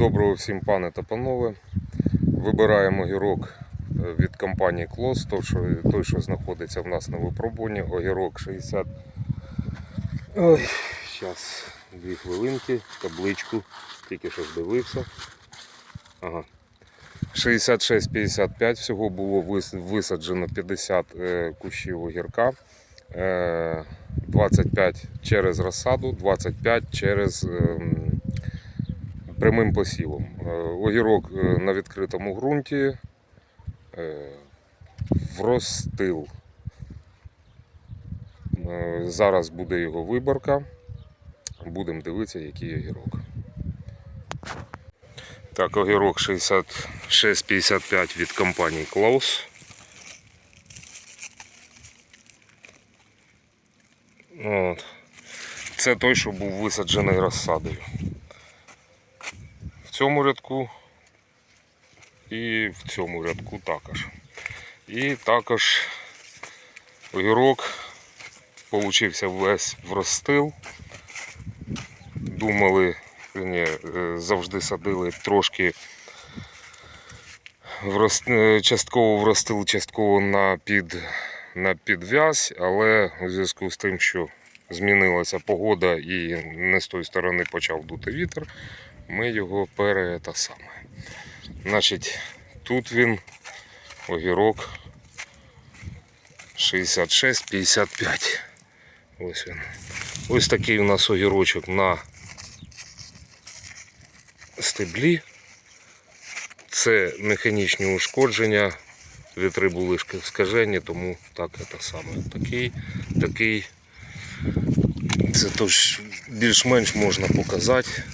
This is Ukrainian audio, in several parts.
Доброго всім пане та панове. Вибираємо огірок е, від компанії Клос, той що, знаходиться в нас на випробуванні. Огірок 60. Ой, зараз дві хвилинки, табличку, тільки що дивився. Ага. 66-55 всього було висаджено 50 е, кущів огірка. Е, 25 через розсаду, 25 через ем, прямим посівом. Е, Огірок е, на відкритому ґрунті, е, вростил. Зараз буде його виборка. Будемо дивитися, який огірок. Так, огірок 66-55 від компанії Klaus. От. Це той, що був висаджений розсадою. Цьому рядку і в цьому рядку також. І також огірок получився весь в розстил. Думали, ні, е, завжди садили трошки в роз... е, частково в розстил, частково на, під... на підв'яз, але у зв'язку з тим, що змінилася погода і не з тої сторони почав дути вітер, ми його пере та саме. Значить, тут він огірок 66-55. Ось він. Ось такий у нас огірочок на стеблі. Це механічні ушкодження. Вітри були скажені, тому так це саме. Такий, такий. Це тож більш-менш можна показати.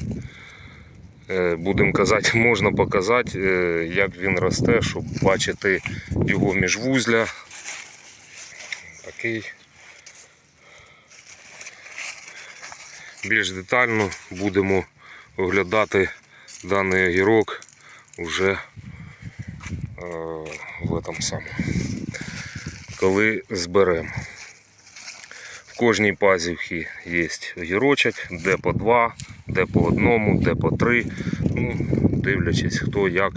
Е, Будемо казати, можна показати, е, як він росте, щоб бачити його міжвузля. Такий. Більш детально будемо оглядати даний огірок вже е, в этом самому. Коли зберемо. В кожній пазівці є огірочок, де по два, де по одному, де по три. Ну, дивлячись, хто як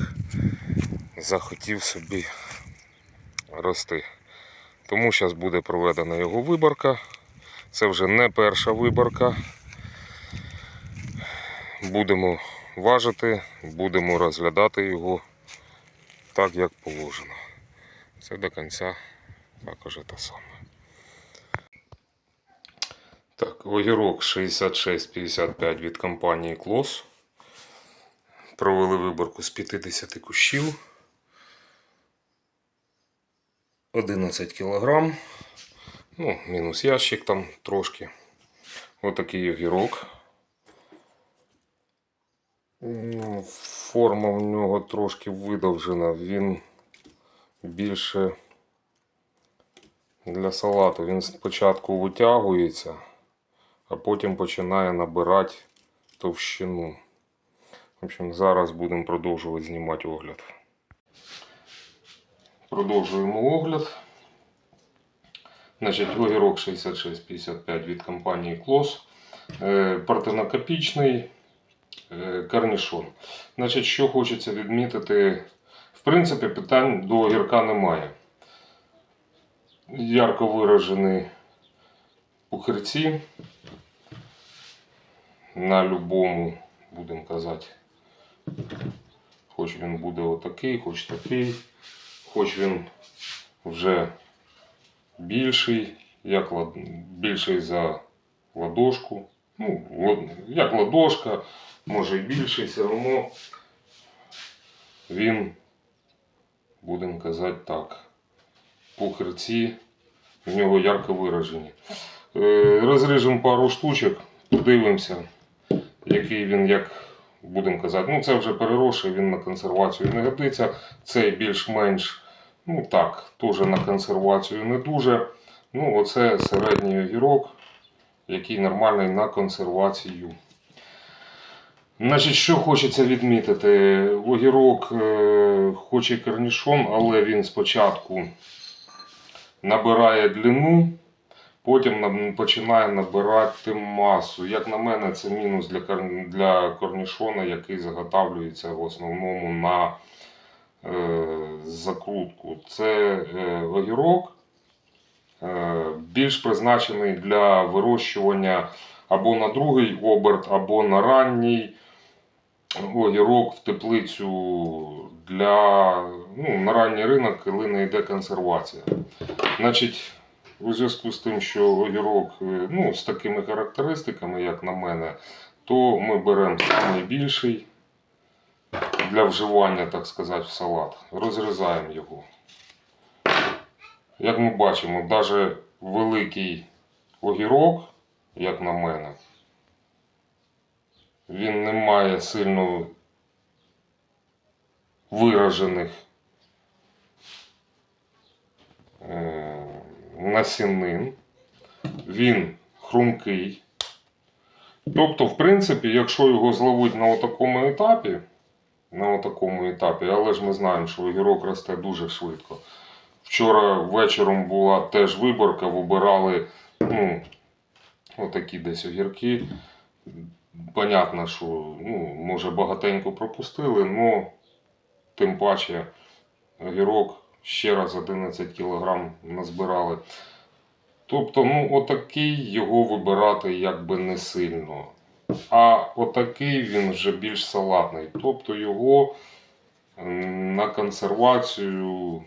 захотів собі рости. Тому зараз буде проведена його виборка. Це вже не перша виборка. Будемо важити, будемо розглядати його так, як положено. Це до кінця також те саме. Так, огірок 66-55 від компанії Клос. Провели виборку з 50 кущів. 11 кг. Ну, мінус ящик там трошки. Отакий огірок. Ну, Форма в нього трошки видовжена. Він більше для салату. Він спочатку витягується, а потім починає набирати товщину. В общем, зараз будемо продовжувати знімати огляд. Продовжуємо огляд. Значить, огірок 6655 від компанії Клос. Е, Партенокопічний е, карнішон. Значить, що хочеться відмітити, в принципі, питань до огірка немає. Ярко виражені пухирці на любому, будемо казати, хоч він буде отакий, хоч такий, хоч він вже більший, як лад... більший за ладошку. Ну, як ладошка, може і більший, все одно він, будемо казати так, пухирці в нього ярко виражені. Е, Розріжемо пару штучок, подивимося, який він, як будемо казати, ну це вже переросший, він на консервацію не годиться. Цей більш-менш, ну так, теж на консервацію не дуже. Ну, оце середній огірок, який нормальний на консервацію. Значить, що хочеться відмітити? Огірок е, хоч і корнішон, але він спочатку набирає длину, потім починає набирати масу. Як на мене, це мінус для, для корнішона, який заготавлюється в основному на е, закрутку. Це е, огірок, е, більш призначений для вирощування або на другий оберт, або на ранній огірок в теплицю для ну, на ранній ринок, коли не йде консервація. Значить, у зв'язку з тим, що огірок е, ну, з такими характеристиками, як на мене, то ми беремо найбільший для вживання, так сказати, в салат. Розрізаємо його. Як ми бачимо, навіть великий огірок, як на мене, він не має сильно виражених е, насінин. Він хрумкий. Тобто, в принципі, якщо його зловити на такому етапі, на такому етапі, але ж ми знаємо, що огірок росте дуже швидко. Вчора вечором була теж виборка, вибирали ну, отакі десь огірки. Понятно, що ну, може багатенько пропустили, але тим паче огірок ще раз 11 кг назбирали. Тобто, ну, отакий його вибирати якби не сильно. А отакий він вже більш салатний. Тобто його на консервацію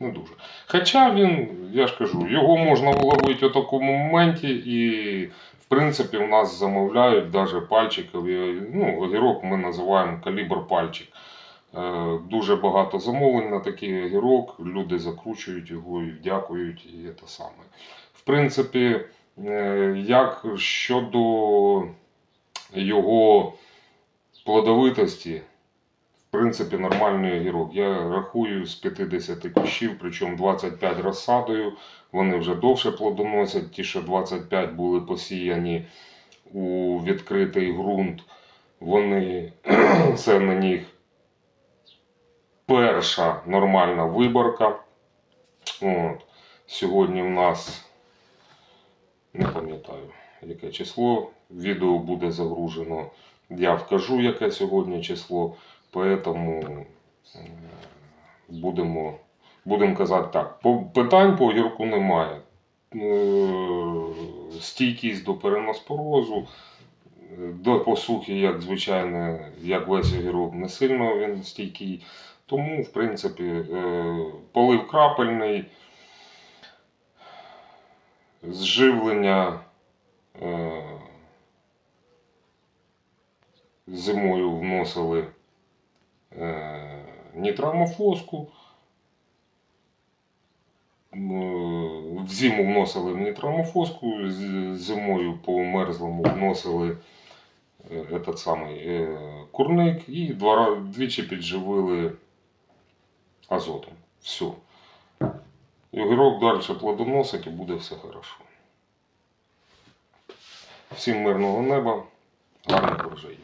не дуже. Хоча він, я ж кажу, його можна вловити у такому моменті, і в принципі в нас замовляють навіть пальчикові. Ну, огірок ми називаємо калібр пальчик. Е, Дуже багато замовлень на такий огірок. Люди закручують його і дякують, і те саме. В принципі, е, як щодо його плодовитості, в принципі, нормальний огірок. Я рахую з 50 кущів, причому 25 розсадою. Вони вже довше плодоносять. Ті, що 25 були посіяні у відкритий ґрунт, вони це на них перша нормальна виборка. От. Сьогодні в нас не пам'ятаю, яке число. Відео буде загружено. Я вкажу, яке сьогодні число. Поэтому е, будемо, будемо казати так. Питань по огірку немає. Е, Стійкість до переноспорозу, до посухи, як звичайно, як весь огірок, не сильно він стійкий. Тому, в принципі, е, полив крапельний, зживлення е, зимою вносили е, нітрамофоску. В зиму вносили в нітрамофоску, зимою по мерзлому вносили этот самий курник і двічі підживили азотом. Все. І огірок далі плодоносить і буде все хорошо. Всім мирного неба, гарних врожаїв.